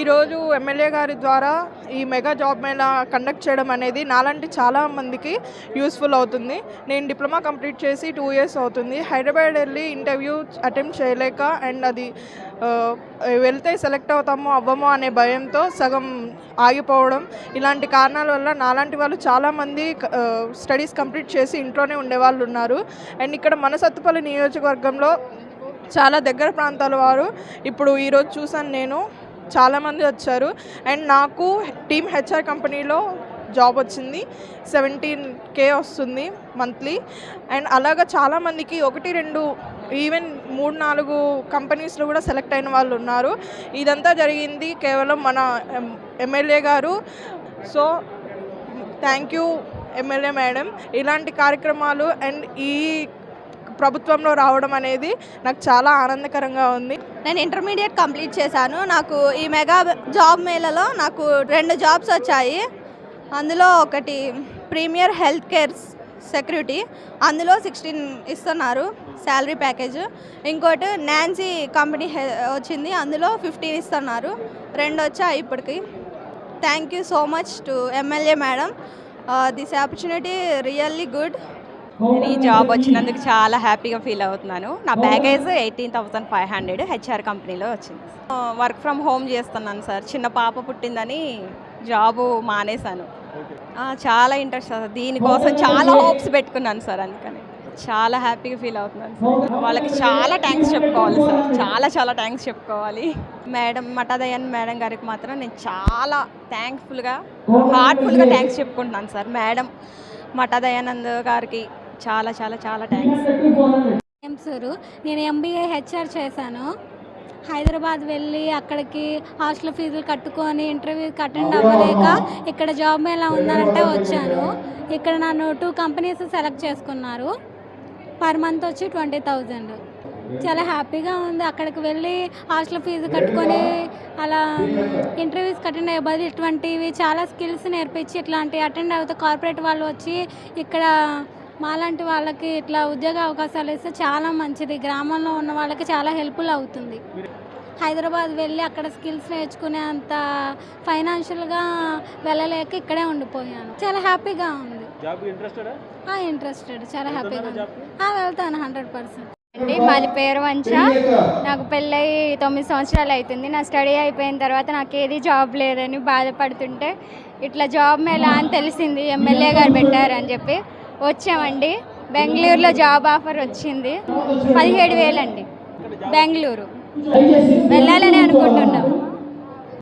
ఈరోజు ఎమ్మెల్యే గారి ద్వారా ఈ మెగా జాబ్ మేళా కండక్ట్ చేయడం అనేది నాలాంటి చాలా మందికి యూస్ఫుల్ అవుతుంది. నేను డిప్లొమా కంప్లీట్ చేసి టూ ఇయర్స్ అవుతుంది. హైదరాబాద్ వెళ్ళి ఇంటర్వ్యూ అటెంప్ట్ చేయలేక అండ్ అది వెళ్తే సెలెక్ట్ అవుతామో అవ్వమో అనే భయంతో సగం ఆగిపోవడం ఇలాంటి కారణాల వల్ల నాలాంటి వాళ్ళు చాలామంది స్టడీస్ కంప్లీట్ చేసి ఇంట్లోనే ఉండేవాళ్ళు ఉన్నారు. అండ్ ఇక్కడ మన సత్తుపల్లి నియోజకవర్గంలో చాలా దగ్గర ప్రాంతాల వారు. ఇప్పుడు ఈరోజు చూసాను నేను. చాలామంది వచ్చారు. అండ్ నాకు టీమ్ హెచ్ఆర్ కంపెనీలో జాబ్ వచ్చింది. సెవెంటీన్ కే వస్తుంది మంత్లీ. అండ్ అలాగా చాలామందికి ఒకటి రెండు ఈవెన్ మూడు నాలుగు కంపెనీస్లో కూడా సెలెక్ట్ అయిన వాళ్ళు ఉన్నారు. ఇదంతా జరిగింది కేవలం మన ఎమ్మెల్యే గారు. So thank you MLA madam. ఇలాంటి కార్యక్రమాలు అండ్ ఈ ప్రభుత్వంలో రావడం అనేది నాకు చాలా ఆనందకరంగా ఉంది. నేను ఇంటర్మీడియట్ కంప్లీట్ చేశాను. నాకు ఈ మెగా జాబ్ మేళలో నాకు రెండు జాబ్స్ వచ్చాయి. అందులో ఒకటి ప్రీమియర్ హెల్త్ కేర్ సెక్యూరిటీ అందులో సిక్స్టీన్ ఇస్తున్నారు శాలరీ ప్యాకేజ్. ఇంకోటి నాన్సీ కంపెనీ హె- వచ్చింది అందులో ఫిఫ్టీన్ ఇస్తున్నారు. రెండు వచ్చాయి ఇప్పటికి. Thank you so much to MLA madam this opportunity really good ఈ జాబ్ వచ్చినందుకు చాలా హ్యాపీగా ఫీల్ అవుతున్నాను. నా package eighteen thousand five hundred HR కంపెనీలో వచ్చింది. వర్క్ ఫ్రమ్ హోమ్ చేస్తున్నాను సార్. చిన్న పాప పుట్టిందని జాబు మానేశాను. చాలా ఇంట్రెస్ట్ సార్. దీనికోసం చాలా హోప్స్ పెట్టుకున్నాను సార్ అందుకని. చాలా హ్యాపీగా ఫీల్ అవుతున్నాను సార్. వాళ్ళకి చాలా థ్యాంక్స్ చెప్పుకోవాలి సార్. చాలా చాలా థ్యాంక్స్ చెప్పుకోవాలి. మేడం మటాదయన్ మేడం గారికి మాత్రం నేను చాలా థ్యాంక్ఫుల్గా హార్ట్ఫుల్గా థ్యాంక్స్ చెప్పుకుంటున్నాను సార్. మేడం మటాదయానంద్ గారికి చాలా చాలా చాలా థ్యాంక్స్ ఎంసూరు నేను ఎంబీఏ హెచ్ఆర్ చేశాను. హైదరాబాద్ వెళ్ళి అక్కడికి హాస్టల్ ఫీజులు కట్టుకొని ఇంటర్వ్యూకి అటెండ్ అవ్వలేక ఇక్కడ జాబ్ ఎలా ఉందనంటే వచ్చాను. ఇక్కడ నన్ను టూ కంపెనీస్ సెలెక్ట్ చేసుకున్నారు. పర్ మంత్ వచ్చి ట్వంటీ థౌజండ్ చాలా హ్యాపీగా ఉంది. అక్కడికి వెళ్ళి హాస్టల్ ఫీజు కట్టుకొని అలా ఇంటర్వ్యూస్ అటెండ్ అయ్యే బదులు ఇటువంటివి చాలా స్కిల్స్ నేర్పించి ఇట్లాంటి అటెండ్ అవుతే కార్పొరేట్ వాళ్ళు వచ్చి ఇక్కడ మాలాంటి వాళ్ళకి ఇట్లా ఉద్యోగ అవకాశాలు ఇస్తే చాలా మంచిది. గ్రామంలో ఉన్న వాళ్ళకి చాలా హెల్ప్ఫుల్ అవుతుంది. హైదరాబాద్ వెళ్ళి అక్కడ స్కిల్స్ నేర్చుకునే అంత ఫైనాన్షియల్గా వెళ్ళలేక ఇక్కడే ఉండిపోయాను. చాలా హ్యాపీగా ఉంది. జాబ్ ఇంట్రెస్టెడా? ఇంట్రెస్టెడ్. చాలా హ్యాపీగా ఉంది. ఆ, వెళ్తాను హండ్రెడ్ పర్సెంట్. అండి మాది పేరు వంచ నాకు పెళ్ళై తొమ్మిది సంవత్సరాలు అవుతుంది. నా స్టడీ అయిపోయిన తర్వాత నాకు ఏది జాబ్ లేదని బాధపడుతుంటే ఇట్లా జాబ్ మేళా అని తెలిసింది. ఎమ్మెల్యే గారు పెట్టారని చెప్పి. వచ్చామండి. బెంగళూరులో జాబ్ ఆఫర్ వచ్చింది. పదిహేడు వేలండి. బెంగళూరు. వెళ్ళాలని అనుకుంటున్నాం.